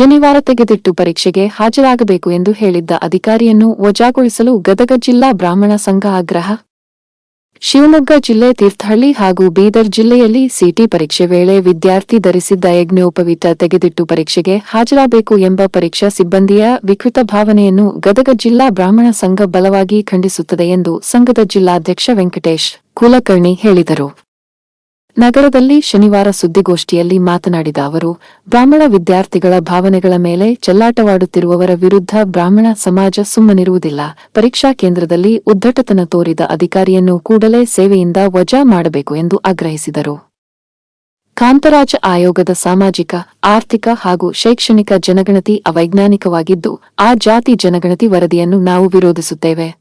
ಜನಿವಾರ ತೆಗೆದಿಟ್ಟು ಪರೀಕ್ಷೆಗೆ ಹಾಜರಾಗಬೇಕು ಎಂದು ಹೇಳಿದ್ದ ಅಧಿಕಾರಿಯನ್ನು ವಜಾಗೊಳಿಸಲು ಗದಗ ಜಿಲ್ಲಾ ಬ್ರಾಹ್ಮಣ ಸಂಘ ಆಗ್ರಹ. ಶಿವಮೊಗ್ಗ ಜಿಲ್ಲೆ ತೀರ್ಥಹಳ್ಳಿ ಹಾಗೂ ಬೀದರ್ ಜಿಲ್ಲೆಯಲ್ಲಿ ಸಿಟಿ ಪರೀಕ್ಷೆ ವೇಳೆ ವಿದ್ಯಾರ್ಥಿ ಧರಿಸಿದ್ದ ಯಜ್ಞೋಪವೀತ ತೆಗೆದಿಟ್ಟು ಪರೀಕ್ಷೆಗೆ ಹಾಜರಾಗಬೇಕು ಎಂಬ ಪರೀಕ್ಷಾ ಸಿಬ್ಬಂದಿಯ ವಿಕೃತ ಭಾವನೆಯನ್ನು ಗದಗ ಜಿಲ್ಲಾ ಬ್ರಾಹ್ಮಣ ಸಂಘ ಬಲವಾಗಿ ಖಂಡಿಸುತ್ತದೆ ಎಂದು ಸಂಘದ ಜಿಲ್ಲಾಧ್ಯಕ್ಷ ವೆಂಕಟೇಶ್ ಕುಲಕರ್ಣಿ ಹೇಳಿದರು. ನಗರದಲ್ಲಿ ಶನಿವಾರ ಸುದ್ದಿಗೋಷ್ಠಿಯಲ್ಲಿ ಮಾತನಾಡಿದ ಅವರು, ಬ್ರಾಹ್ಮಣ ವಿದ್ಯಾರ್ಥಿಗಳ ಭಾವನೆಗಳ ಮೇಲೆ ಚೆಲ್ಲಾಟವಾಡುತ್ತಿರುವವರ ವಿರುದ್ಧ ಬ್ರಾಹ್ಮಣ ಸಮಾಜ ಸುಮ್ಮನಿರುವುದಿಲ್ಲ. ಪರೀಕ್ಷಾ ಕೇಂದ್ರದಲ್ಲಿ ಉದ್ದಟತನ ತೋರಿದ ಅಧಿಕಾರಿಯನ್ನು ಕೂಡಲೇ ಸೇವೆಯಿಂದ ವಜಾ ಮಾಡಬೇಕು ಎಂದು ಆಗ್ರಹಿಸಿದರು. ಕಾಂತರಾಜ ಆಯೋಗದ ಸಾಮಾಜಿಕ, ಆರ್ಥಿಕ ಹಾಗೂ ಶೈಕ್ಷಣಿಕ ಜನಗಣತಿ ಅವೈಜ್ಞಾನಿಕವಾಗಿದ್ದು, ಆ ಜಾತಿ ಜನಗಣತಿ ವರದಿಯನ್ನು ನಾವು ವಿರೋಧಿಸುತ್ತೇವೆ.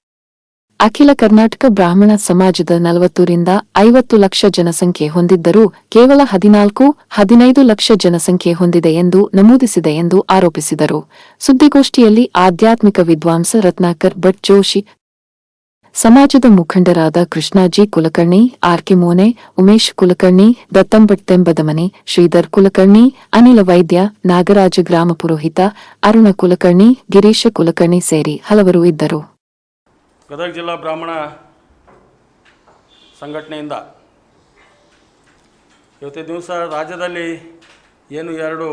ಅಖಿಲ ಕರ್ನಾಟಕ ಬ್ರಾಹ್ಮಣ ಸಮಾಜದ ನಲವತ್ತರಿಂದ ಐವತ್ತು ಲಕ್ಷ ಜನಸಂಖ್ಯೆ ಹೊಂದಿದ್ದರೂ ಕೇವಲ ಹದಿನಾಲ್ಕು, ಹದಿನೈದು ಲಕ್ಷ ಜನಸಂಖ್ಯೆ ಹೊಂದಿದೆ ಎಂದು ನಮೂದಿಸಿದೆ ಎಂದು ಆರೋಪಿಸಿದರು. ಸುದ್ದಿಗೋಷ್ಠಿಯಲ್ಲಿ ಆಧ್ಯಾತ್ಮಿಕ ವಿದ್ವಾಂಸ ರತ್ನಾಕರ್ ಭಟ್ ಜೋಶಿ, ಸಮಾಜದ ಮುಖಂಡರಾದ ಕೃಷ್ಣಾಜಿ ಕುಲಕರ್ಣಿ, ಆರ್ಕೆ ಮೋನೆ, ಉಮೇಶ್ ಕುಲಕರ್ಣಿ, ದತ್ತಂಭಟ್ ತೆಂಬದಮನೆ, ಶ್ರೀಧರ್ ಕುಲಕರ್ಣಿ, ಅನಿಲ ವೈದ್ಯ, ನಾಗರಾಜ ಗ್ರಾಮ ಪುರೋಹಿತ, ಅರುಣ ಕುಲಕರ್ಣಿ, ಗಿರೀಶ ಕುಲಕರ್ಣಿ ಸೇರಿ ಹಲವರು ಇದ್ದರು. ಗದಗ ಜಿಲ್ಲಾ ಬ್ರಾಹ್ಮಣ ಸಂಘಟನೆಯಿಂದ ಇವತ್ತಿನ ದಿವಸ ರಾಜ್ಯದಲ್ಲಿ ಏನು ಎರಡು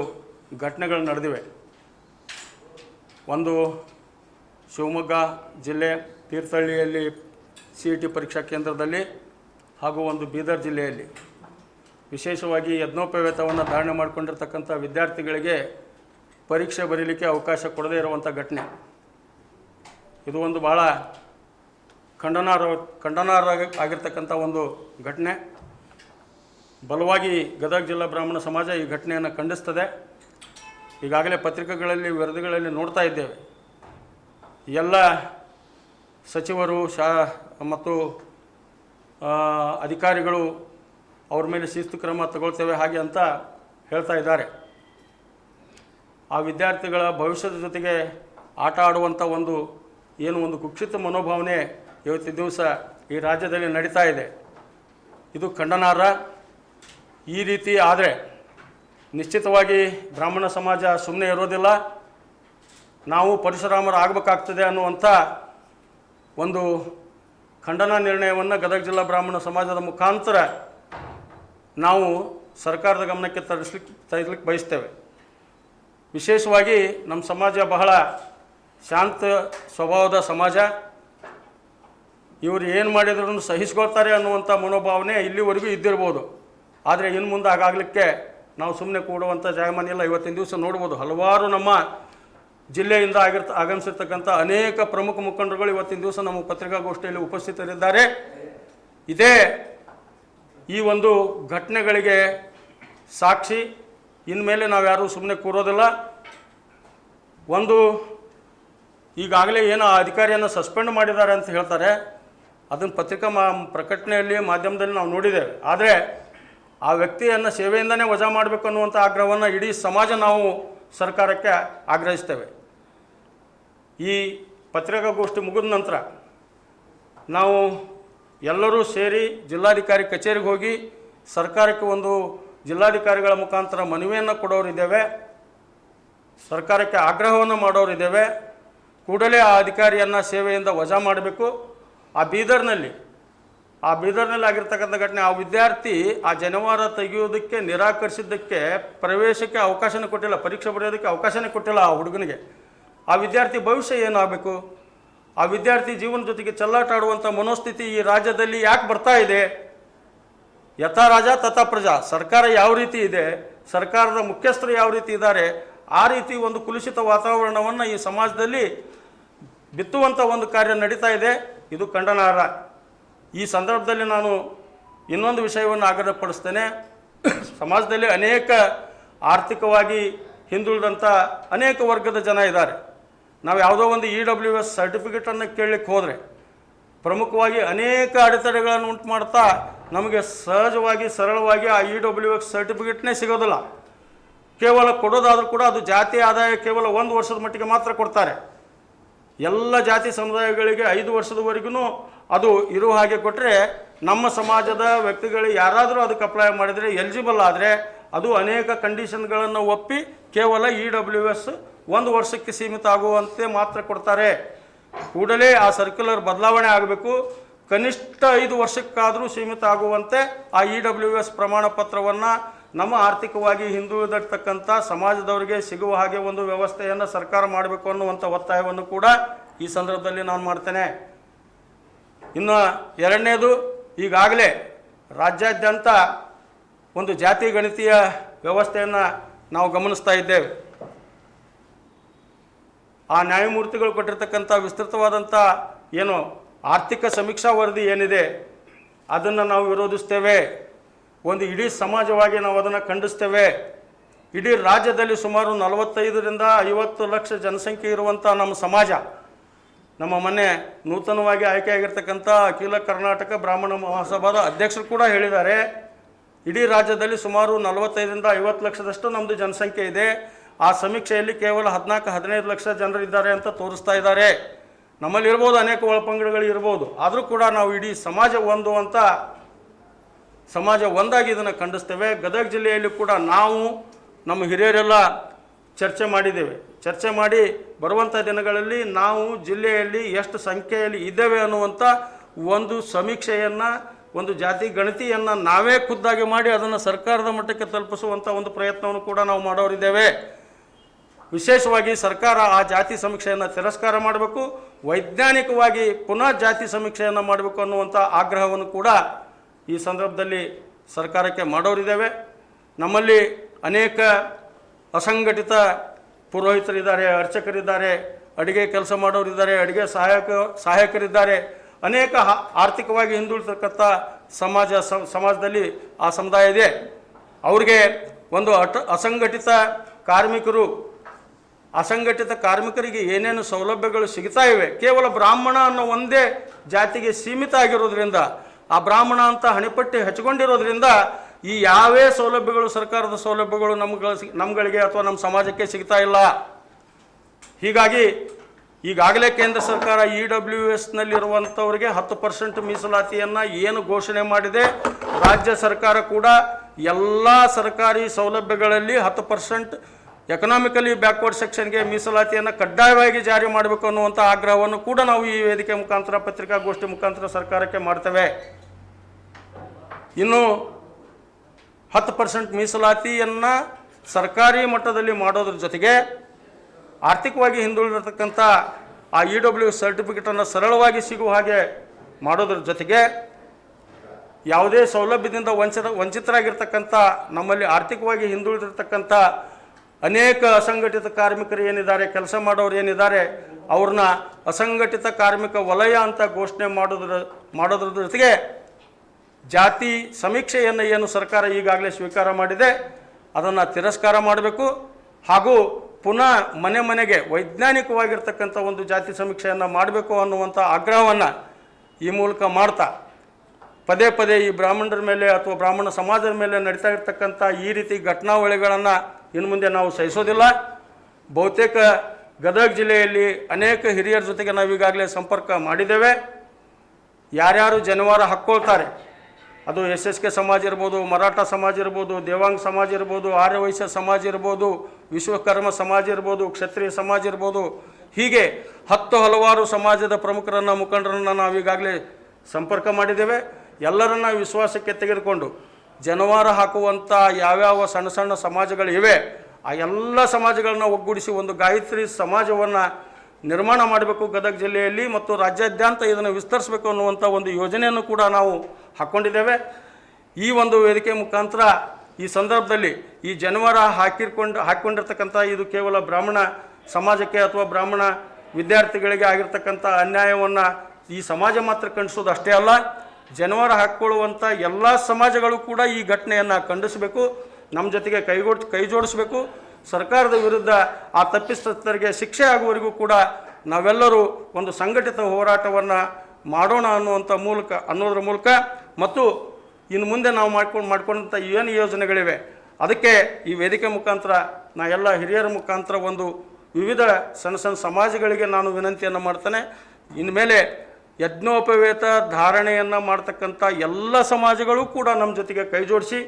ಘಟನೆಗಳು ನಡೆದಿವೆ. ಒಂದು ಶಿವಮೊಗ್ಗ ಜಿಲ್ಲೆ ತೀರ್ಥಹಳ್ಳಿಯಲ್ಲಿ ಸಿ ಇ ಟಿ ಪರೀಕ್ಷಾ ಕೇಂದ್ರದಲ್ಲಿ ಹಾಗೂ ಒಂದು ಬೀದರ್ ಜಿಲ್ಲೆಯಲ್ಲಿ. ವಿಶೇಷವಾಗಿ ಯಜ್ಞೋಪವೇತವನ್ನು ಧಾರಣೆ ಮಾಡಿಕೊಂಡಿರ್ತಕ್ಕಂಥ ವಿದ್ಯಾರ್ಥಿಗಳಿಗೆ ಪರೀಕ್ಷೆ ಬರೀಲಿಕ್ಕೆ ಅವಕಾಶ ಕೊಡದೇ ಇರುವಂಥ ಘಟನೆ. ಇದು ಒಂದು ಭಾಳ ಖಂಡನಾರ್ಹ ಖಂಡನಾರ್ಹ ಆಗಿರ್ತಕ್ಕಂಥ ಒಂದು ಘಟನೆ. ಬಲವಾಗಿ ಗದಗ ಜಿಲ್ಲಾ ಬ್ರಾಹ್ಮಣ ಸಮಾಜ ಈ ಘಟನೆಯನ್ನು ಖಂಡಿಸ್ತದೆ. ಈಗಾಗಲೇ ಪತ್ರಿಕೆಗಳಲ್ಲಿ, ವರದಿಗಳಲ್ಲಿ ನೋಡ್ತಾ ಇದ್ದೇವೆ. ಎಲ್ಲ ಸಚಿವರು, ಶಾ, ಮತ್ತು ಅಧಿಕಾರಿಗಳು ಅವ್ರ ಮೇಲೆ ಶಿಸ್ತು ಕ್ರಮ ತಗೊಳ್ತೇವೆ ಹಾಗೆ ಅಂತ ಹೇಳ್ತಾ ಇದ್ದಾರೆ. ಆ ವಿದ್ಯಾರ್ಥಿಗಳ ಭವಿಷ್ಯದ ಜೊತೆಗೆ ಆಟ ಆಡುವಂಥ ಒಂದು, ಏನು ಒಂದು ಕುಕ್ಷಿತ ಮನೋಭಾವನೆ ಇವತ್ತಿನ ದಿವಸ ಈ ರಾಜ್ಯದಲ್ಲಿ ನಡೀತಾ ಇದೆ. ಇದು ಖಂಡನಾರ್ಹ. ಈ ರೀತಿ ಆದರೆ ನಿಶ್ಚಿತವಾಗಿ ಬ್ರಾಹ್ಮಣ ಸಮಾಜ ಸುಮ್ಮನೆ ಇರೋದಿಲ್ಲ. ನಾವು ಪರಶುರಾಮರು ಆಗಬೇಕಾಗ್ತದೆ ಅನ್ನುವಂಥ ಒಂದು ಖಂಡನ ನಿರ್ಣಯವನ್ನು ಗದಗ ಜಿಲ್ಲಾ ಬ್ರಾಹ್ಮಣ ಸಮಾಜದ ಮುಖಾಂತರ ನಾವು ಸರ್ಕಾರದ ಗಮನಕ್ಕೆ ತರಿಸ್ಲಿಕ್ಕೆ ತರಲಿಕ್ಕೆ ಬಯಸ್ತೇವೆ. ವಿಶೇಷವಾಗಿ ನಮ್ಮ ಸಮಾಜ ಬಹಳ ಶಾಂತ ಸ್ವಭಾವದ ಸಮಾಜ. ಇವರು ಏನು ಮಾಡಿದ್ರು ಸಹಿಸ್ಕೊಳ್ತಾರೆ ಅನ್ನುವಂಥ ಮನೋಭಾವನೆ ಇಲ್ಲಿವರೆಗೂ ಇದ್ದಿರ್ಬೋದು. ಆದರೆ ಇನ್ನು ಮುಂದೆ ಹಾಗಾಗಲಿಕ್ಕೆ ನಾವು ಸುಮ್ಮನೆ ಕೂಡುವಂಥ ಜಾಯಮಾನ ಇಲ್ಲ ಇವತ್ತಿನ ದಿವಸ ನೋಡ್ಬೋದು. ಹಲವಾರು ನಮ್ಮ ಜಿಲ್ಲೆಯಿಂದ ಆಗಿರ್ತ, ಆಗಮಿಸಿರ್ತಕ್ಕಂಥ ಅನೇಕ ಪ್ರಮುಖ ಮುಖಂಡರುಗಳು ಇವತ್ತಿನ ದಿವಸ ನಮ್ಮ ಪತ್ರಿಕಾಗೋಷ್ಠಿಯಲ್ಲಿ ಉಪಸ್ಥಿತರಿದ್ದಾರೆ. ಇದೇ ಈ ಒಂದು ಘಟನೆಗಳಿಗೆ ಸಾಕ್ಷಿ. ಇನ್ಮೇಲೆ ನಾವು ಯಾರೂ ಸುಮ್ಮನೆ ಕೂರೋದಿಲ್ಲ. ಒಂದು ಈಗಾಗಲೇ ಏನು ಅಧಿಕಾರಿಯನ್ನು ಸಸ್ಪೆಂಡ್ ಮಾಡಿದ್ದಾರೆ ಅಂತ ಹೇಳ್ತಾರೆ. ಅದನ್ನು ಪತ್ರಿಕಾ ಮಾ ಪ್ರಕಟಣೆಯಲ್ಲಿ ಮಾಧ್ಯಮದಲ್ಲಿ ನಾವು ನೋಡಿದ್ದೇವೆ. ಆದರೆ ಆ ವ್ಯಕ್ತಿಯನ್ನು ಸೇವೆಯಿಂದನೇ ವಜಾ ಮಾಡಬೇಕು ಅನ್ನುವಂಥ ಆಗ್ರಹವನ್ನು ಇಡೀ ಸಮಾಜ ನಾವು ಸರ್ಕಾರಕ್ಕೆ ಆಗ್ರಹಿಸ್ತೇವೆ. ಈ ಪತ್ರಿಕಾಗೋಷ್ಠಿ ಮುಗಿದ ನಂತರ ನಾವು ಎಲ್ಲರೂ ಸೇರಿ ಜಿಲ್ಲಾಧಿಕಾರಿ ಕಚೇರಿಗೆ ಹೋಗಿ ಸರ್ಕಾರಕ್ಕೆ ಒಂದು ಜಿಲ್ಲಾಧಿಕಾರಿಗಳ ಮುಖಾಂತರ ಮನವಿಯನ್ನು ಕೊಡೋರಿದ್ದೇವೆ. ಸರ್ಕಾರಕ್ಕೆ ಆಗ್ರಹವನ್ನು ಮಾಡೋರಿದ್ದೇವೆ. ಕೂಡಲೇ ಆ ಅಧಿಕಾರಿಯನ್ನು ಸೇವೆಯಿಂದ ವಜಾ ಮಾಡಬೇಕು. ಆ ಬೀದರ್ನಲ್ಲಿ ಆ ಬೀದರ್ನಲ್ಲಿ ಆಗಿರ್ತಕ್ಕಂಥ ಘಟನೆ, ಆ ವಿದ್ಯಾರ್ಥಿ ಆ ಜನವಾರ ತೆಗೆಯೋದಕ್ಕೆ, ನಿರಾಕರಿಸಿದ್ದಕ್ಕೆ ಪ್ರವೇಶಕ್ಕೆ ಅವಕಾಶನೇ ಕೊಟ್ಟಿಲ್ಲ, ಪರೀಕ್ಷೆ ಬರೆಯೋದಕ್ಕೆ ಅವಕಾಶನೇ ಕೊಟ್ಟಿಲ್ಲ ಆ ಹುಡುಗನಿಗೆ. ಆ ವಿದ್ಯಾರ್ಥಿ ಭವಿಷ್ಯ ಏನಾಗಬೇಕು ಆ ವಿದ್ಯಾರ್ಥಿ ಜೀವನ ಜೊತೆಗೆ ಚಲ್ಲಾಟ ಆಡುವಂಥ ಮನೋಸ್ಥಿತಿ ಈ ರಾಜ್ಯದಲ್ಲಿ ಯಾಕೆ ಬರ್ತಾ ಇದೆ? ಯಥಾ ರಾಜ, ತಥಾ ಪ್ರಜಾ, ಸರ್ಕಾರ ಯಾವ ರೀತಿ ಇದೆ? ಸರ್ಕಾರದ ಮುಖ್ಯಸ್ಥರು ಯಾವ ರೀತಿ ಇದ್ದಾರೆ? ಆ ರೀತಿ ಒಂದು ಕುಲುಷಿತ ವಾತಾವರಣವನ್ನು ಈ ಸಮಾಜದಲ್ಲಿ ಬಿತ್ತುವಂಥ ಒಂದು ಕಾರ್ಯ ನಡೀತಾ ಇದೆ. ಇದು ಖಂಡನಾರ್ಹ ಈ ಸಂದರ್ಭದಲ್ಲಿ ನಾನು ಇನ್ನೊಂದು ವಿಷಯವನ್ನು ಆಗ್ರಹಪಡಿಸ್ತೇನೆ ಸಮಾಜದಲ್ಲಿ ಅನೇಕ ಆರ್ಥಿಕವಾಗಿ ಹಿಂದುಳಿದಂಥ ಅನೇಕ ವರ್ಗದ ಜನ ಇದ್ದಾರೆ. ನಾವು ಯಾವುದೋ ಒಂದು ಇ ಡಬ್ಲ್ಯೂ ಎಸ್ ಸರ್ಟಿಫಿಕೇಟನ್ನು ಕೇಳಲಿಕ್ಕೆ ಹೋದರೆ ಪ್ರಮುಖವಾಗಿ ಅನೇಕ ಅಡೆತಡೆಗಳನ್ನು ಉಂಟು ಮಾಡ್ತಾ ನಮಗೆ ಸಹಜವಾಗಿ, ಸರಳವಾಗಿ ಆ ಇ ಡಬ್ಲ್ಯೂ ಎಕ್ಸ್ ಸರ್ಟಿಫಿಕೇಟ್ನೇ ಸಿಗೋದಿಲ್ಲ. ಕೇವಲ ಕೊಡೋದಾದರೂ ಕೂಡ ಅದು ಜಾತಿ ಆದಾಯ ಕೇವಲ ಒಂದು ವರ್ಷದ ಮಟ್ಟಿಗೆ ಮಾತ್ರ ಕೊಡ್ತಾರೆ. ಎಲ್ಲ ಜಾತಿ ಸಮುದಾಯಗಳಿಗೆ ಐದು ವರ್ಷದವರೆಗೂ ಅದು ಇರುವ ಹಾಗೆ ಕೊಟ್ಟರೆ ನಮ್ಮ ಸಮಾಜದ ವ್ಯಕ್ತಿಗಳು ಯಾರಾದರೂ ಅದಕ್ಕೆ ಅಪ್ಲೈ ಮಾಡಿದರೆ ಎಲಿಜಿಬಲ್ ಆದರೆ ಅದು ಅನೇಕ ಕಂಡೀಷನ್ಗಳನ್ನು ಒಪ್ಪಿ ಕೇವಲ ಇ ಡಬ್ಲ್ಯೂ ಎಸ್ ಒಂದು ವರ್ಷಕ್ಕೆ ಸೀಮಿತ ಆಗುವಂತೆ ಮಾತ್ರ ಕೊಡ್ತಾರೆ. ಕೂಡಲೇ ಆ ಸರ್ಕ್ಯುಲರ್ ಬದಲಾವಣೆ ಆಗಬೇಕು. ಕನಿಷ್ಠ ಐದು ವರ್ಷಕ್ಕಾದರೂ ಸೀಮಿತ ಆಗುವಂತೆ ಆ ಇ ಡಬ್ಲ್ಯೂ ಎಸ್ ಪ್ರಮಾಣ ಪತ್ರವನ್ನು ನಮ್ಮ ಆರ್ಥಿಕವಾಗಿ ಹಿಂದುಳಿದಿರ್ತಕ್ಕಂಥ ಸಮಾಜದವರಿಗೆ ಸಿಗುವ ಹಾಗೆ ಒಂದು ವ್ಯವಸ್ಥೆಯನ್ನು ಸರ್ಕಾರ ಮಾಡಬೇಕು ಅನ್ನುವಂಥ ಒತ್ತಾಯವನ್ನು ಕೂಡ ಈ ಸಂದರ್ಭದಲ್ಲಿ ನಾನು ಮಾಡ್ತೇನೆ. ಇನ್ನು ಎರಡನೇದು, ಈಗಾಗಲೇ ರಾಜ್ಯಾದ್ಯಂತ ಒಂದು ಜಾತಿ ಗಣಿತೀಯ ವ್ಯವಸ್ಥೆಯನ್ನು ನಾವು ಗಮನಿಸ್ತಾ ಇದ್ದೇವೆ. ಆ ನ್ಯಾಯಮೂರ್ತಿಗಳು ಕೊಟ್ಟಿರ್ತಕ್ಕಂಥ ವಿಸ್ತೃತವಾದಂಥ ಏನು ಆರ್ಥಿಕ ಸಮೀಕ್ಷಾ ವರದಿ ಏನಿದೆ, ಅದನ್ನು ನಾವು ವಿರೋಧಿಸ್ತೇವೆ. ಒಂದು ಇಡೀ ಸಮಾಜವಾಗಿ ನಾವು ಅದನ್ನು ಖಂಡಿಸ್ತೇವೆ. ಇಡೀ ರಾಜ್ಯದಲ್ಲಿ ಸುಮಾರು ನಲವತ್ತೈದರಿಂದ ಐವತ್ತು ಲಕ್ಷ ಜನಸಂಖ್ಯೆ ಇರುವಂಥ ನಮ್ಮ ಸಮಾಜ, ನಮ್ಮ ಮೊನ್ನೆ ನೂತನವಾಗಿ ಆಯ್ಕೆಯಾಗಿರ್ತಕ್ಕಂಥ ಅಖಿಲ ಕರ್ನಾಟಕ ಬ್ರಾಹ್ಮಣ ಮಹಾಸಭಾದ ಅಧ್ಯಕ್ಷರು ಕೂಡ ಹೇಳಿದ್ದಾರೆ. ಇಡೀ ರಾಜ್ಯದಲ್ಲಿ ಸುಮಾರು ನಲವತ್ತೈದರಿಂದ ಐವತ್ತು ಲಕ್ಷದಷ್ಟು ನಮ್ಮದು ಜನಸಂಖ್ಯೆ ಇದೆ. ಆ ಸಮೀಕ್ಷೆಯಲ್ಲಿ ಕೇವಲ ಹದಿನಾಲ್ಕು, ಹದಿನೈದು ಲಕ್ಷ ಜನರಿದ್ದಾರೆ ಅಂತ ತೋರಿಸ್ತಾ ಇದ್ದಾರೆ. ನಮ್ಮಲ್ಲಿ ಇರ್ಬೋದು ಅನೇಕ ಒಳಪಂಗಡಗಳು ಇರ್ಬೋದು. ಆದರೂ ಕೂಡ ನಾವು ಇಡೀ ಸಮಾಜ ಒಂದು ಅಂತ ಸಮಾಜ ಒಂದಾಗಿ ಇದನ್ನು ಖಂಡಿಸ್ತೇವೆ. ಗದಗ ಜಿಲ್ಲೆಯಲ್ಲಿ ಕೂಡ ನಾವು ನಮ್ಮ ಹಿರಿಯರೆಲ್ಲ ಚರ್ಚೆ ಮಾಡಿದ್ದೇವೆ. ಚರ್ಚೆ ಮಾಡಿ ಬರುವಂಥ ದಿನಗಳಲ್ಲಿ ನಾವು ಜಿಲ್ಲೆಯಲ್ಲಿ ಎಷ್ಟು ಸಂಖ್ಯೆಯಲ್ಲಿ ಇದ್ದೇವೆ ಅನ್ನುವಂಥ ಒಂದು ಸಮೀಕ್ಷೆಯನ್ನು, ಒಂದು ಜಾತಿ ಗಣತಿಯನ್ನು ನಾವೇ ಖುದ್ದಾಗಿ ಮಾಡಿ ಅದನ್ನು ಸರ್ಕಾರದ ಮಟ್ಟಕ್ಕೆ ತಲುಪಿಸುವಂಥ ಒಂದು ಪ್ರಯತ್ನವನ್ನು ಕೂಡ ನಾವು ಮಾಡೋರಿದ್ದೇವೆ. ವಿಶೇಷವಾಗಿ ಸರ್ಕಾರ ಆ ಜಾತಿ ಸಮೀಕ್ಷೆಯನ್ನು ತಿರಸ್ಕಾರ ಮಾಡಬೇಕು. ವೈಜ್ಞಾನಿಕವಾಗಿ ಪುನಃ ಜಾತಿ ಸಮೀಕ್ಷೆಯನ್ನು ಮಾಡಬೇಕು ಅನ್ನುವಂಥ ಆಗ್ರಹವನ್ನು ಕೂಡ ಈ ಸಂದರ್ಭದಲ್ಲಿ ಸರ್ಕಾರಕ್ಕೆ ಮಾಡೋರಿದ್ದೇವೆ. ನಮ್ಮಲ್ಲಿ ಅನೇಕ ಅಸಂಘಟಿತ ಪುರೋಹಿತರಿದ್ದಾರೆ, ಅರ್ಚಕರಿದ್ದಾರೆ, ಅಡುಗೆ ಕೆಲಸ ಮಾಡೋರಿದ್ದಾರೆ, ಅಡುಗೆ ಸಹಾಯಕ, ಸಹಾಯಕರಿದ್ದಾರೆ. ಅನೇಕ ಆರ್ಥಿಕವಾಗಿ ಹಿಂದುಳಿತಕ್ಕಂಥ ಸಮಾಜ ಸಮಾಜದಲ್ಲಿ ಆ ಸಮುದಾಯ ಇದೆ. ಅವ್ರಿಗೆ ಒಂದು ಅಟ, ಅಸಂಘಟಿತ ಕಾರ್ಮಿಕರು, ಅಸಂಘಟಿತ ಕಾರ್ಮಿಕರಿಗೆ ಏನೇನು ಸೌಲಭ್ಯಗಳು ಸಿಗ್ತಾ ಇವೆ, ಕೇವಲ ಬ್ರಾಹ್ಮಣ ಅನ್ನೋ ಒಂದೇ ಜಾತಿಗೆ ಸೀಮಿತ ಆಗಿರೋದ್ರಿಂದ ಆ ಬ್ರಾಹ್ಮಣ ಅಂತ ಹಣಿಪಟ್ಟಿ ಹಚ್ಕೊಂಡಿರೋದ್ರಿಂದ ಈ ಯಾವೇ ಸೌಲಭ್ಯಗಳು ಸರ್ಕಾರದ ಸೌಲಭ್ಯಗಳು ನಮ್ಗೆ ನಮ್ಗಳಿಗೆ ಅಥವಾ ನಮ್ಮ ಸಮಾಜಕ್ಕೆ ಸಿಗ್ತಾ ಇಲ್ಲ. ಹೀಗಾಗಿ ಈಗಾಗಲೇ ಕೇಂದ್ರ ಸರ್ಕಾರ ಇ ಡಬ್ಲ್ಯೂ ಎಸ್ನಲ್ಲಿರುವಂಥವ್ರಿಗೆ ಹತ್ತು ಪರ್ಸೆಂಟ್ ಮೀಸಲಾತಿಯನ್ನು ಏನು ಘೋಷಣೆ ಮಾಡಿದೆ, ರಾಜ್ಯ ಸರ್ಕಾರ ಕೂಡ ಎಲ್ಲ ಸರ್ಕಾರಿ ಸೌಲಭ್ಯಗಳಲ್ಲಿ ಹತ್ತು ಪರ್ಸೆಂಟ್ ಎಕನಾಮಿಕಲಿ ಬ್ಯಾಕ್ವರ್ಡ್ ಸೆಕ್ಷನ್ಗೆ ಮೀಸಲಾತಿಯನ್ನು ಕಡ್ಡಾಯವಾಗಿ ಜಾರಿ ಮಾಡಬೇಕು ಅನ್ನುವಂಥ ಆಗ್ರಹವನ್ನು ಕೂಡ ನಾವು ಈ ವೇದಿಕೆ ಮುಖಾಂತರ, ಪತ್ರಿಕಾಗೋಷ್ಠಿ ಮುಖಾಂತರ ಸರ್ಕಾರಕ್ಕೆ ಮಾಡ್ತೇವೆ. ಇನ್ನು ಹತ್ತು ಪರ್ಸೆಂಟ್ ಮೀಸಲಾತಿಯನ್ನು ಸರ್ಕಾರಿ ಮಟ್ಟದಲ್ಲಿ ಮಾಡೋದ್ರ ಜೊತೆಗೆ ಆರ್ಥಿಕವಾಗಿ ಹಿಂದುಳಿದಿರತಕ್ಕಂಥ ಆ ಇ ಡಬ್ಲ್ಯೂ ಸರ್ಟಿಫಿಕೇಟನ್ನು ಸರಳವಾಗಿ ಸಿಗುವ ಹಾಗೆ ಮಾಡೋದ್ರ ಜೊತೆಗೆ ಯಾವುದೇ ಸೌಲಭ್ಯದಿಂದ ವಂಚಿತ, ವಂಚಿತರಾಗಿರ್ತಕ್ಕಂಥ, ನಮ್ಮಲ್ಲಿ ಆರ್ಥಿಕವಾಗಿ ಹಿಂದುಳಿದಿರ್ತಕ್ಕಂಥ ಅನೇಕ ಅಸಂಘಟಿತ ಕಾರ್ಮಿಕರು ಏನಿದ್ದಾರೆ, ಕೆಲಸ ಮಾಡೋರು ಏನಿದ್ದಾರೆ, ಅವ್ರನ್ನ ಅಸಂಘಟಿತ ಕಾರ್ಮಿಕ ವಲಯ ಅಂತ ಘೋಷಣೆ ಮಾಡೋದ್ರ ಮಾಡೋದ್ರ ಜೊತೆಗೆ ಜಾತಿ ಸಮೀಕ್ಷೆಯನ್ನು ಏನು ಸರ್ಕಾರ ಈಗಾಗಲೇ ಸ್ವೀಕಾರ ಮಾಡಿದೆ, ಅದನ್ನು ತಿರಸ್ಕಾರ ಮಾಡಬೇಕು. ಹಾಗೂ ಪುನಃ ಮನೆ ಮನೆಗೆ ವೈಜ್ಞಾನಿಕವಾಗಿರ್ತಕ್ಕಂಥ ಒಂದು ಜಾತಿ ಸಮೀಕ್ಷೆಯನ್ನು ಮಾಡಬೇಕು ಅನ್ನುವಂಥ ಆಗ್ರಹವನ್ನು ಈ ಮೂಲಕ ಮಾಡ್ತಾ, ಪದೇ ಪದೇ ಈ ಬ್ರಾಹ್ಮಣರ ಮೇಲೆ ಅಥವಾ ಬ್ರಾಹ್ಮಣ ಸಮಾಜದ ಮೇಲೆ ನಡೀತಾ ಇರ್ತಕ್ಕಂಥ ಈ ರೀತಿ ಘಟನಾವಳಿಗಳನ್ನು ಇನ್ನು ಮುಂದೆ ನಾವು ಸಹಿಸೋದಿಲ್ಲ. ಬಹುತೇಕ ಗದಗ ಜಿಲ್ಲೆಯಲ್ಲಿ ಅನೇಕ ಹಿರಿಯರ ಜೊತೆಗೆ ನಾವು ಈಗಾಗಲೇ ಸಂಪರ್ಕ ಮಾಡಿದ್ದೇವೆ. ಯಾರ್ಯಾರು ಜನವಾರ ಹಾಕ್ಕೊಳ್ತಾರೆ, ಅದು ಎಸ್ ಎಸ್ ಕೆ ಸಮಾಜ ಇರ್ಬೋದು, ಮರಾಠ ಸಮಾಜ ಇರ್ಬೋದು, ದೇವಾಂಗ ಸಮಾಜ ಇರ್ಬೋದು, ಆರ್ಯವೈಶ್ಯ ಸಮಾಜ ಇರ್ಬೋದು, ವಿಶ್ವಕರ್ಮ ಸಮಾಜ ಇರ್ಬೋದು, ಕ್ಷತ್ರಿಯ ಸಮಾಜ ಇರ್ಬೋದು, ಹೀಗೆ ಹತ್ತು ಹಲವಾರು ಸಮಾಜದ ಪ್ರಮುಖರನ್ನು, ಮುಖಂಡರನ್ನು ನಾವು ಈಗಾಗಲೇ ಸಂಪರ್ಕ ಮಾಡಿದ್ದೇವೆ. ಎಲ್ಲರನ್ನ ವಿಶ್ವಾಸಕ್ಕೆ ತೆಗೆದುಕೊಂಡು ಜನವಾರ ಹಾಕುವಂಥ ಯಾವ್ಯಾವ ಸಣ್ಣ ಸಣ್ಣ ಸಮಾಜಗಳು ಇವೆ ಆ ಎಲ್ಲ ಸಮಾಜಗಳನ್ನ ಒಗ್ಗೂಡಿಸಿ ಒಂದು ಗಾಯತ್ರಿ ಸಮಾಜವನ್ನು ನಿರ್ಮಾಣ ಮಾಡಬೇಕು ಗದಗ ಜಿಲ್ಲೆಯಲ್ಲಿ ಮತ್ತು ರಾಜ್ಯಾದ್ಯಂತ ಇದನ್ನು ವಿಸ್ತರಿಸಬೇಕು ಅನ್ನುವಂಥ ಒಂದು ಯೋಜನೆಯನ್ನು ಕೂಡ ನಾವು ಹಾಕ್ಕೊಂಡಿದ್ದೇವೆ ಈ ಒಂದು ವೇದಿಕೆ ಮುಖಾಂತರ ಈ ಸಂದರ್ಭದಲ್ಲಿ ಈ ಜನವಾರ ಹಾಕಿರ್ಕೊಂಡು, ಹಾಕ್ಕೊಂಡಿರ್ತಕ್ಕಂಥ ಇದು ಕೇವಲ ಬ್ರಾಹ್ಮಣ ಸಮಾಜಕ್ಕೆ ಅಥವಾ ಬ್ರಾಹ್ಮಣ ವಿದ್ಯಾರ್ಥಿಗಳಿಗೆ ಆಗಿರ್ತಕ್ಕಂಥ ಅನ್ಯಾಯವನ್ನು ಈ ಸಮಾಜ ಮಾತ್ರ ಖಂಡಿಸೋದು ಅಷ್ಟೇ ಅಲ್ಲ ಜನವಾರ ಹಾಕ್ಕೊಳ್ಳುವಂಥ ಎಲ್ಲ ಸಮಾಜಗಳು ಕೂಡ ಈ ಘಟನೆಯನ್ನು ಖಂಡಿಸಬೇಕು. ನಮ್ಮ ಜೊತೆಗೆ ಕೈಗೊಡ್ ಕೈ ಜೋಡಿಸಬೇಕು ಸರ್ಕಾರದ ವಿರುದ್ಧ ಆ ತಪ್ಪಿತಸ್ಥರಿಗೆ ಶಿಕ್ಷೆ ಆಗುವವರೆಗೂ ಕೂಡ ನಾವೆಲ್ಲರೂ ಒಂದು ಸಂಘಟಿತ ಹೋರಾಟವನ್ನು ಮಾಡೋಣ ಅನ್ನುವಂಥ ಮೂಲಕ, ಅನ್ನೋದ್ರ ಮೂಲಕ ಮತ್ತು ಇನ್ನು ಮುಂದೆ ನಾವು ಮಾಡ್ಕೊಂಡು ಮಾಡ್ಕೊಂಡಂಥ ಏನು ಯೋಜನೆಗಳಿವೆ, ಅದಕ್ಕೆ ಈ ವೇದಿಕೆ ಮುಖಾಂತರ ನಾ ಎಲ್ಲ ಹಿರಿಯರ ಮುಖಾಂತರ ಒಂದು ವಿವಿಧ ಸಣ್ಣ ಸಣ್ಣ ಸಮಾಜಗಳಿಗೆ ನಾನು ವಿನಂತಿಯನ್ನು ಮಾಡ್ತೇನೆ. ಇನ್ಮೇಲೆ ಯಜ್ಞೋಪವೇತ ಧಾರಣೆಯನ್ನು ಮಾಡ್ತಕ್ಕಂಥ ಎಲ್ಲ ಸಮಾಜಗಳು ಕೂಡ ನಮ್ಮ ಜೊತೆಗೆ ಕೈ ಜೋಡಿಸಿ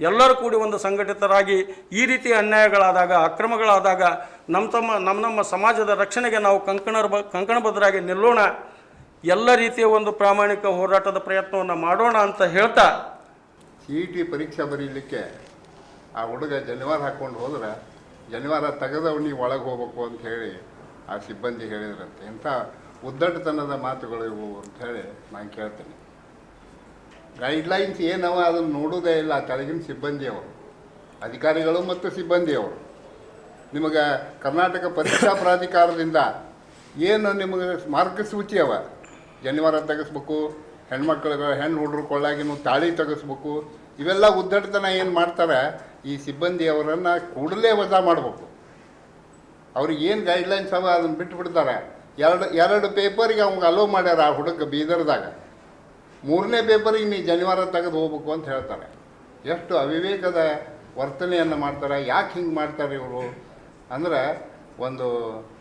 ಎಲ್ಲರೂ ಕೂಡಿ ಒಂದು ಸಂಘಟಿತರಾಗಿ ಈ ರೀತಿ ಅನ್ಯಾಯಗಳಾದಾಗ, ಅಕ್ರಮಗಳಾದಾಗ ನಮ್ಮ ತಮ್ಮ ನಮ್ಮ ನಮ್ಮ ಸಮಾಜದ ರಕ್ಷಣೆಗೆ ನಾವು ಕಂಕಣ ಕಂಕಣಬದ್ಧರಾಗಿ ನಿಲ್ಲೋಣ. ಎಲ್ಲ ರೀತಿಯ ಒಂದು ಪ್ರಾಮಾಣಿಕ ಹೋರಾಟದ ಪ್ರಯತ್ನವನ್ನು ಮಾಡೋಣ ಅಂತ ಹೇಳ್ತಾ ಸಿ ಇ ಟಿ ಪರೀಕ್ಷೆ ಬರೀಲಿಕ್ಕೆ ಆ ಹುಡುಗ ಜನಿವಾರ ಹಾಕ್ಕೊಂಡು ಹೋದ್ರೆ ಜನಿವಾರ ತೆಗೆದವ್ ನೀವು ಒಳಗೆ ಹೋಗ್ಬೇಕು ಅಂತ ಹೇಳಿ ಆ ಸಿಬ್ಬಂದಿ ಹೇಳಿದ್ರಂತೆ. ಇಂಥ ಉದ್ದಟತನದ ಮಾತುಗಳು ಇವು ಅಂತ ಹೇಳಿ ನಾನು ಕೇಳ್ತೇನೆ. ಗೈಡ್ಲೈನ್ಸ್ ಏನವ ಅದನ್ನು ನೋಡೋದೇ ಇಲ್ಲ ಕೆಳಗಿನ ಸಿಬ್ಬಂದಿಯವರು. ಅಧಿಕಾರಿಗಳು ಮತ್ತು ಸಿಬ್ಬಂದಿಯವರು. ನಿಮಗೆ ಕರ್ನಾಟಕ ಪರೀಕ್ಷಾ ಪ್ರಾಧಿಕಾರದಿಂದ ಏನು ನಿಮಗೆ ಮಾರ್ಗಸೂಚಿ ಅವ? ಜನಿವಾರ ತೆಗೆಸ್ಬೇಕು ಹೆಣ್ಮಕ್ಳಿಗೆ ಹೆಣ್ಣು ಹುಡುಗ್ರು ಕೊಳ್ಳಾಗಿನೂ ತಾಳಿ ತೆಗೆಸ್ಬೇಕು. ಇವೆಲ್ಲ ಉದ್ದಟತನ ಏನು ಮಾಡ್ತಾರೆ ಈ ಸಿಬ್ಬಂದಿಯವರನ್ನು ಕೂಡಲೇ ವಜಾ ಮಾಡಬೇಕು. ಅವ್ರಿಗೆ ಏನು ಗೈಡ್ಲೈನ್ಸ್ ಅವ ಅದನ್ನು ಬಿಟ್ಟು ಬಿಡ್ತಾರೆ ಎರಡು ಎರಡು ಪೇಪರಿಗೆ ಅವ್ಗೆ ಅಲೋ ಮಾಡ್ಯಾರ ಆ ಹುಡುಗ ಬೀದರ್ದಾಗ. ಮೂರನೇ ಪೇಪರಿಗೆ ನೀ ಜನಿವಾರ ತೆಗೆದು ಹೋಗ್ಬೇಕು ಅಂತ ಹೇಳ್ತಾರೆ. ಎಷ್ಟು ಅವಿವೇಕದ ವರ್ತನೆಯನ್ನು ಮಾಡ್ತಾರೆ, ಯಾಕೆ ಹಿಂಗೆ ಮಾಡ್ತಾರೆ ಇವರು? ಅಂದ್ರೆ ಒಂದು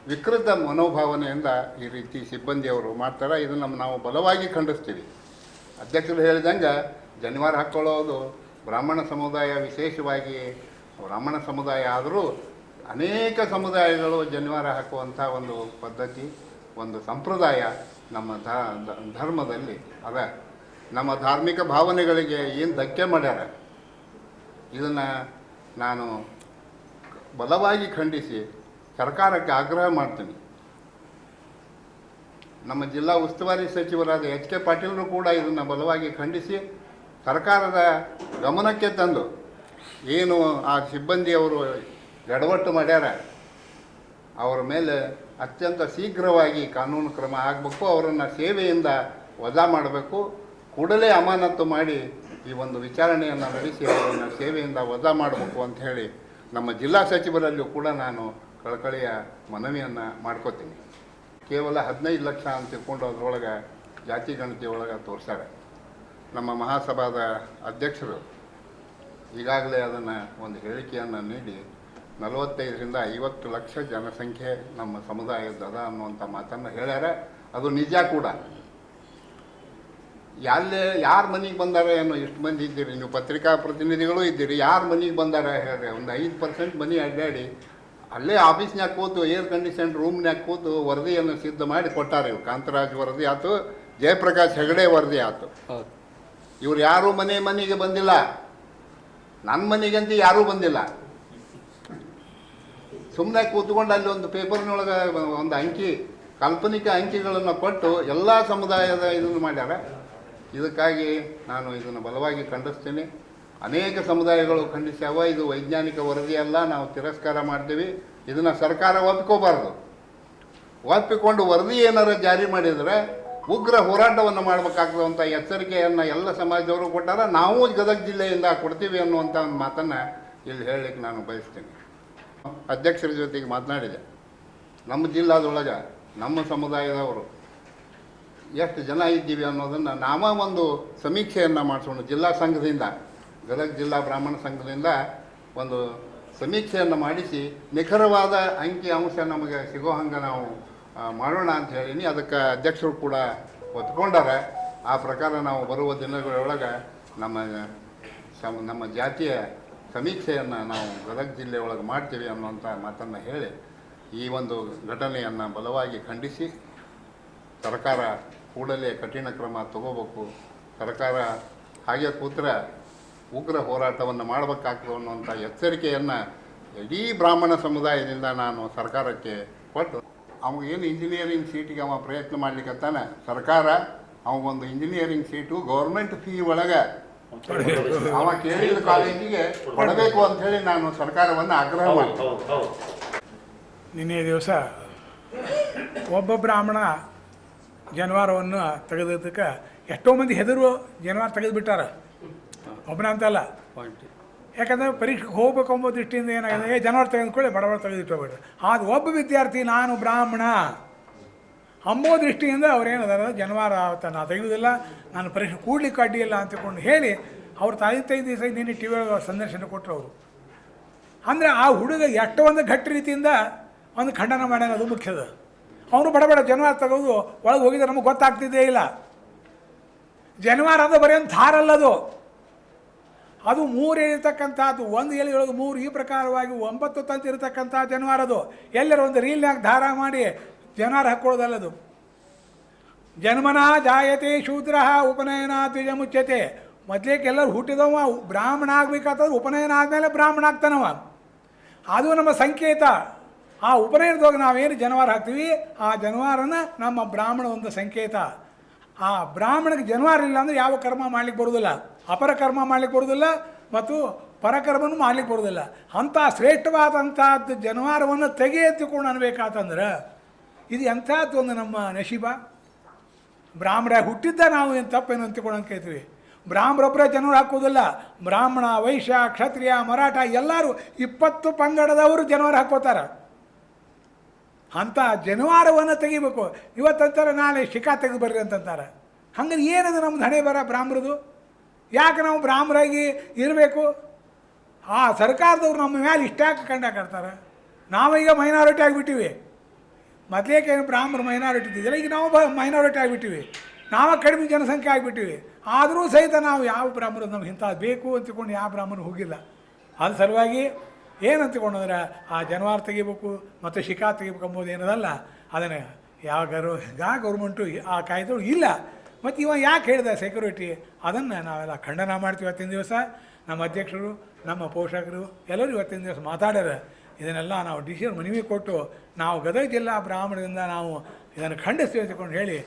ವಿಕೃತ ಮನೋಭಾವನೆಯಿಂದ ಈ ರೀತಿ ಸಿಬ್ಬಂದಿಯವರು ಮಾಡ್ತಾರೆ. ಇದನ್ನು ನಾವು ಬಲವಾಗಿ ಖಂಡಿಸ್ತೀವಿ. ಅಧ್ಯಕ್ಷರು ಹೇಳಿದಂಗೆ ಜನಿವಾರ ಹಾಕ್ಕೊಳ್ಳೋದು ಬ್ರಾಹ್ಮಣ ಸಮುದಾಯ ವಿಶೇಷವಾಗಿ ಬ್ರಾಹ್ಮಣ ಸಮುದಾಯ ಆದರೂ ಅನೇಕ ಸಮುದಾಯಗಳು ಜನಿವಾರ ಹಾಕುವಂಥ ಒಂದು ಪದ್ಧತಿ. ಒಂದು ಸಂಪ್ರದಾಯ ನಮ್ಮ ಧರ್ಮದಲ್ಲಿ ಅದ ನಮ್ಮ ಧಾರ್ಮಿಕ ಭಾವನೆಗಳಿಗೆ ಏನು ಧಕ್ಕೆ ಮಾಡ್ಯಾರ? ಇದನ್ನು ನಾನು ಬಲವಾಗಿ ಖಂಡಿಸಿ ಸರ್ಕಾರಕ್ಕೆ ಆಗ್ರಹ ಮಾಡ್ತೀನಿ. ನಮ್ಮ ಜಿಲ್ಲಾ ಉಸ್ತುವಾರಿ ಸಚಿವರಾದ ಎಚ್ ಕೆ ಪಾಟೀಲರು ಕೂಡ ಇದನ್ನು ಬಲವಾಗಿ ಖಂಡಿಸಿ ಸರ್ಕಾರದ ಗಮನಕ್ಕೆ ತಂದು ಏನು ಆ ಸಿಬ್ಬಂದಿಯವರು ಎಡವಟ್ಟು ಮಾಡ್ಯಾರ, ಅವರ ಮೇಲೆ ಅತ್ಯಂತ ಶೀಘ್ರವಾಗಿ ಕಾನೂನು ಕ್ರಮ ಆಗಬೇಕು, ಅವರನ್ನು ಸೇವೆಯಿಂದ ವಜಾ ಮಾಡಬೇಕು. ಕೂಡಲೇ ಅಮಾನತು ಮಾಡಿ ಈ ಒಂದು ವಿಚಾರಣೆಯನ್ನು ನಡೆಸಿ, ಅವರನ್ನು ಸೇವೆಯಿಂದ ವಜಾ ಮಾಡಬೇಕು ಅಂತ ಹೇಳಿ ನಮ್ಮ ಜಿಲ್ಲಾ ಸಚಿವರಲ್ಲೂ ಕೂಡ ನಾನು ಕಳಕಳಿಯ ಮನವಿಯನ್ನು ಮಾಡ್ಕೋತೀನಿ. ಕೇವಲ ಹದಿನೈದು ಲಕ್ಷ ಅಂತ ತಿಳ್ಕೊಂಡು ಅದರೊಳಗೆ ಜಾತಿ ಗಣತಿ ಒಳಗೆ ತೋರಿಸ್ಯಾರ. ನಮ್ಮ ಮಹಾಸಭಾದ ಅಧ್ಯಕ್ಷರು ಈಗಾಗಲೇ ಅದನ್ನು ಒಂದು ಹೇಳಿಕೆಯನ್ನು ನೀಡಿ ನಲವತ್ತೈದರಿಂದ ಐವತ್ತು ಲಕ್ಷ ಜನಸಂಖ್ಯೆ ನಮ್ಮ ಸಮುದಾಯದ ಅದ ಅನ್ನುವಂಥ ಮಾತನ್ನು ಹೇಳ್ಯಾರ. ಅದು ನಿಜ ಕೂಡ. ಎಲ್ಲೇ ಯಾರ ಮನೆಗೆ ಬಂದಾರ ಏನೋ ಇಷ್ಟು ಮಂದಿ ಇದ್ದೀರಿ. ನೀವು ಪತ್ರಿಕಾ ಪ್ರತಿನಿಧಿಗಳು ಇದ್ದೀರಿ. ಯಾರ ಮನೆಗೆ ಬಂದಾರ ಹೇಳ್ರಿ. ಒಂದು ಐದು ಪರ್ಸೆಂಟ್ ಮನೆ ಅಡ್ಡಾಡಿ ಅಲ್ಲೇ ಆಫೀಸ್ನ್ಯಾಗ ಕೂತು ಏರ್ ಕಂಡೀಷನ್ ರೂಮ್ನ್ಯಾಗ ಕೂತು ವರದಿಯನ್ನು ಸಿದ್ಧ ಮಾಡಿ ಕೊಟ್ಟಾರೆ ಇವು ಕಾಂತರಾಜ್ ವರದಿ ಆಯ್ತು ಜಯಪ್ರಕಾಶ್ ಹೆಗಡೆ ವರದಿ ಆಯ್ತು ಇವ್ರು ಯಾರೂ ಮನೆ ಮನೆಗೆ ಬಂದಿಲ್ಲ. ನನ್ನ ಮನೆಗಂತೂ ಯಾರೂ ಬಂದಿಲ್ಲ. ಸುಮ್ಮನೆ ಕೂತ್ಕೊಂಡು ಅಲ್ಲಿ ಒಂದು ಪೇಪರ್ನೊಳಗೆ ಒಂದು ಅಂಕಿ, ಕಾಲ್ಪನಿಕ ಅಂಕಿಗಳನ್ನು ಕೊಟ್ಟು ಎಲ್ಲ ಸಮುದಾಯದ ಇದನ್ನು ಮಾಡ್ಯಾರ. ಇದಕ್ಕಾಗಿ ನಾನು ಇದನ್ನು ಬಲವಾಗಿ ಖಂಡಿಸ್ತೀನಿ. ಅನೇಕ ಸಮುದಾಯಗಳು ಖಂಡಿಸ್ಯಾವ, ಇದು ವೈಜ್ಞಾನಿಕ ವರದಿ ಅಲ್ಲ, ನಾವು ತಿರಸ್ಕಾರ ಮಾಡ್ತೀವಿ. ಇದನ್ನು ಸರ್ಕಾರ ಒಪ್ಕೋಬಾರ್ದು. ಒಪ್ಪಿಕೊಂಡು ವರದಿ ಏನಾರ ಜಾರಿ ಮಾಡಿದರೆ ಉಗ್ರ ಹೋರಾಟವನ್ನು ಮಾಡಬೇಕಾಗ್ತದೆ ಅಂತ ಎಚ್ಚರಿಕೆಯನ್ನು ಎಲ್ಲ ಸಮಾಜದವರು ಕೊಟ್ಟಾರ. ನಾವು ಗದಗ ಜಿಲ್ಲೆಯಿಂದ ಕೊಡ್ತೀವಿ ಅನ್ನುವಂಥ ಒಂದು ಮಾತನ್ನು ಇಲ್ಲಿ ಹೇಳಲಿಕ್ಕೆ ನಾನು ಬಯಸ್ತೀನಿ. ಅಧ್ಯಕ್ಷರ ಜೊತೆಗೆ ಮಾತನಾಡಿದೆ. ನಮ್ಮ ಜಿಲ್ಲಾದೊಳಗೆ, ನಮ್ಮ ಸಮುದಾಯದವರು ಎಷ್ಟು ಜನ ಇದ್ದೀವಿ ಅನ್ನೋದನ್ನು ನಾವೇ ಒಂದು ಸಮೀಕ್ಷೆಯನ್ನು ಮಾಡಿಸೋಣ. ಜಿಲ್ಲಾ ಸಂಘದಿಂದ, ಗದಗ ಜಿಲ್ಲಾ ಬ್ರಾಹ್ಮಣ ಸಂಘದಿಂದ ಒಂದು ಸಮೀಕ್ಷೆಯನ್ನು ಮಾಡಿಸಿ, ನಿಖರವಾದ ಅಂಕಿ ಅಂಶ ನಮಗೆ ಸಿಗೋ ಹಂಗೆ ನಾವು ಮಾಡೋಣ ಅಂತ ಹೇಳೀನಿ. ಅದಕ್ಕೆ ಅಧ್ಯಕ್ಷರು ಕೂಡ ಒತ್ಕೊಂಡಾರೆ. ಆ ಪ್ರಕಾರ ನಾವು ಬರುವ ದಿನಗಳೊಳಗೆ ನಮ್ಮ ನಮ್ಮ ಜಾತಿಯ ಸಮೀಕ್ಷೆಯನ್ನು ನಾವು ಗದಗ ಜಿಲ್ಲೆ ಒಳಗೆ ಮಾಡ್ತೀವಿ ಅನ್ನುವಂಥ ಮಾತನ್ನು ಹೇಳಿ ಈ ಒಂದು ಘಟನೆಯನ್ನು ಬಲವಾಗಿ ಖಂಡಿಸಿ ಸರ್ಕಾರ ಕೂಡಲೇ ಕಠಿಣ ಕ್ರಮ ತಗೋಬೇಕು. ಸರ್ಕಾರ ಹಾಗೆ ಕೂತ್ರೆ ಉಗ್ರ ಹೋರಾಟವನ್ನು ಮಾಡಬೇಕಾಗ್ತದೆ ಅನ್ನುವಂಥ ಎಚ್ಚರಿಕೆಯನ್ನು ಇಡೀ ಬ್ರಾಹ್ಮಣ ಸಮುದಾಯದಿಂದ ನಾನು ಸರ್ಕಾರಕ್ಕೆ ಕೊಟ್ಟು ಏನು ಇಂಜಿನಿಯರಿಂಗ್ ಸೀಟಿಗೆ ಅವ ಪ್ರಯತ್ನ ಮಾಡ್ಲಿಕ್ಕತ್ತಾನೆ ಸರ್ಕಾರ ಅವಗೊಂದು ಇಂಜಿನಿಯರಿಂಗ್ ಸೀಟು ಗೌರ್ಮೆಂಟ್ ಫೀ ಒಳಗೆ ಅವ ಕೇಳಿದ ಕಾಲೇಜಿಗೆ ಕೊಡಬೇಕು ಅಂತ ಹೇಳಿ ನಾನು ಸರ್ಕಾರವನ್ನು ಆಗ್ರಹ ಮಾಡ್ತೀನಿ. ನಿನ್ನೆ ದಿವಸ ಒಬ್ಬ ಬ್ರಾಹ್ಮಣ ಜನವಾರವನ್ನು ತೆಗೆದಕ್ಕೆ ಎಷ್ಟೋ ಮಂದಿ ಹೆದರು ಜನವಾರ ತೆಗೆದುಬಿಟ್ಟಾರ. ಒಬ್ಬನ ಅಂತಲ್ಲ ಯಾಕಂದ್ರೆ ಪರೀಕ್ಷೆಗೆ ಹೋಗ್ಬೇಕು ಎಂಬ ದೃಷ್ಟಿಯಿಂದ ಏನಾಗಿದೆ? ಏ ಜನವಾರ ತೆಗೆದುಕೊಳ್ಳಿ ಬಡಬಡ ತೆಗೆದಿಟ್ಟೋಗ್ಬಿಟ್ರೆ ಆದ್ರೆ ಒಬ್ಬ ವಿದ್ಯಾರ್ಥಿ ನಾನು ಬ್ರಾಹ್ಮಣ. ಅಂಬೋ ದೃಷ್ಟಿಯಿಂದ ಅವ್ರೇನದಾರ ಜನವಾರ ಅವತ್ತ ನಾ ತೆಗೆಯುವುದಿಲ್ಲ ನಾನು ಪರೀಕ್ಷೆ ಕೂಡ್ಲಿಕ್ಕೆ ಅಡ್ಡಿಯಿಲ್ಲ ಅಂತಕೊಂಡು ಹೇಳಿ ಅವ್ರು ತಾಯಿತೈದು ದಿವಸ ನಿನ್ನೆ ಟಿ ವಿ ಸಂದರ್ಶನ ಕೊಟ್ಟರು ಅವರು. ಅಂದರೆ ಆ ಹುಡುಗ ಎಷ್ಟು ಒಂದು ಘಟ್ಟ ರೀತಿಯಿಂದ ಒಂದು ಖಂಡನ ಮಾಡ್ಯಾನ ಅದು ಮುಖ್ಯದ. ಅವನು ಬಡ ಜನವಾರ ತಗೋದು ಒಳಗೆ ಹೋಗಿದ್ರೆ ನಮಗೆ ಗೊತ್ತಾಗ್ತಿದ್ದೇ ಇಲ್ಲ. ಜನವಾರ ಅದು ಬರೀ ಥಾರಲ್ಲ ಅದು. ಅದು ಮೂರು ಅದು ಒಂದು ಎಲೆಯೊಳಗೆ ಮೂರು ಈ ಪ್ರಕಾರವಾಗಿ ಒಂಬತ್ತು ತಂತಿರತಕ್ಕಂಥ ಇರತಕ್ಕಂಥ ಅದು. ಎಲ್ಲರ ಒಂದು ರೀಲ್ನಾಗ ಧಾರ ಮಾಡಿ ಜಾನುವಾರು ಹಾಕ್ಕೊಳ್ಳೋದಲ್ಲದು ಜನ್ಮನ ಜಾಯತೆ ಶೂದ್ರ ಉಪನಯನ ದ್ವಿಜ ಮುಚ್ಚತೆ ಎಲ್ಲರೂ ಹುಟ್ಟಿದವ ಬ್ರಾಹ್ಮಣ ಆಗ್ಬೇಕಾದ್ರೆ ಉಪನಯನ ಆದಮೇಲೆ ಬ್ರಾಹ್ಮಣ ಆಗ್ತಾನವ ಅದು ನಮ್ಮ ಸಂಕೇತ. ಆ ಉಪನಯನದೊಳಗೆ ನಾವೇನು ಜನವಾರ ಹಾಕ್ತೀವಿ? ಆ ಜನವಾರನ ನಮ್ಮ ಬ್ರಾಹ್ಮಣ ಒಂದು ಸಂಕೇತ. ಆ ಬ್ರಾಹ್ಮಣಿಗೆ ಜನವಾರ ಇಲ್ಲ ಅಂದರೆ ಯಾವ ಕರ್ಮ ಮಾಡ್ಲಿಕ್ಕೆ ಬರೋದಿಲ್ಲ. ಅಪರ ಕರ್ಮ ಮಾಡ್ಲಿಕ್ಕೆ ಬರೋದಿಲ್ಲ ಮತ್ತು ಪರಕರ್ಮನೂ ಮಾಡ್ಲಿಕ್ಕೆ ಬರೋದಿಲ್ಲ. ಅಂಥ ಶ್ರೇಷ್ಠವಾದಂಥದ್ದು ಜನವಾರವನ್ನು ತೆಗೆ ಎತ್ತಿಕೊಂಡು ಅನ್ಬೇಕಾತಂದ್ರೆ ಇದು ಎಂಥದ್ದು ಒಂದು ನಮ್ಮ ನಶೀಬ? ಬ್ರಾಹ್ಮಣ ಹುಟ್ಟಿದ್ದ ನಾವು ಏನು ತಪ್ಪೇನು ಅಂತಕೊಳ್ಳೋಕೆ ಅಂತ ಕೇಳ್ತೀವಿ. ಬ್ರಾಹ್ಮರೊಬ್ಬರೇ ಜನರು ಹಾಕೋದಿಲ್ಲ ಬ್ರಾಹ್ಮಣ, ವೈಶ್ಯ, ಕ್ಷತ್ರಿಯ, ಮರಾಠ ಎಲ್ಲರೂ ಇಪ್ಪತ್ತು ಪಂಗಡದವರು ಜನವರು ಹಾಕೋತಾರೆ. ಅಂಥ ಜನವಾರವನ್ನು ತೆಗಿಬೇಕು. ಇವತ್ತಂತಾರೆ ನಾಳೆ ಶಿಖಾ ತೆಗೆದು ಬರ್ರಿ ಅಂತಂತಾರೆ. ಹಂಗೆ ಏನದು ನಮ್ದು ಹಣೆ ಬರ ಬ್ರಾಹ್ಮರದು? ಯಾಕೆ ನಾವು ಬ್ರಾಹ್ಮರಾಗಿ ಇರಬೇಕು? ಆ ಸರ್ಕಾರದವ್ರು ನಮ್ಮ ಮೇಲೆ ಇಷ್ಟಾಗಿ ಕಂಡಾಕರ್ತಾರೆ ನಾವೀಗ ಮೈನಾರಿಟಿ ಆಗಿಬಿಟ್ಟಿವಿ. ಮೊದಲೇಕೆ ಬ್ರಾಹ್ಮಣರು ಮೈನಾರಿಟಿ ಇದ್ದಿದ್ದಿಲ್ಲ. ಈಗ ನಾವು ಬ ಮೈನಾರಿಟಿ ಆಗಿಬಿಟ್ಟಿವಿ. ನಾವು ಕಡಿಮೆ ಜನಸಂಖ್ಯೆ ಆಗಿಬಿಟ್ಟಿವಿ. ಆದರೂ ಸಹಿತ ನಾವು ಯಾವ ಬ್ರಾಹ್ಮಣರು ನಮ್ಗೆ ಇಂಥ ಬೇಕು ಅಂತಿಕೊಂಡು ಯಾವ ಬ್ರಾಹ್ಮಣ ಹೋಗಿಲ್ಲ. ಅದ್ರ ಸಲುವಾಗಿ ಏನು ಅಂತಿಕೊಂಡಂದ್ರೆ ಆ ಜನವಾರ ತೆಗಿಬೇಕು ಮತ್ತು ಶಿಖಾ ತೆಗಿಬೇಕು ಅಂಬೋದು ಏನದಲ್ಲ. ಅದನ್ನು ಯಾವ ಗೌರ್ ಯಾವ ಗೌರ್ಮೆಂಟು ಆ ಕಾಯ್ದೆಗಳು ಇಲ್ಲ. ಮತ್ತು ಇವ ಯಾಕೆ ಹೇಳಿದೆ ಸೆಕ್ಯೂರಿಟಿ ಅದನ್ನು ನಾವೆಲ್ಲ ಖಂಡನ ಮಾಡ್ತೀವಿ. ಇವತ್ತಿನ ದಿವಸ ನಮ್ಮ ಅಧ್ಯಕ್ಷರು, ನಮ್ಮ ಪೋಷಕರು ಎಲ್ಲರೂ ಇವತ್ತಿನ ದಿವಸ ಮಾತಾಡ್ಯಾರ. ಇದನ್ನೆಲ್ಲ ನಾವು ಡಿ ಸಿ ಮನವಿ ಕೊಟ್ಟು ನಾವು ಗದಗ ಜಿಲ್ಲಾ ಬ್ರಾಹ್ಮಣದಿಂದ ನಾವು ಇದನ್ನು ಖಂಡಿಸ್ತೀವಿ ಅಂತಕೊಂಡು ಹೇಳಿ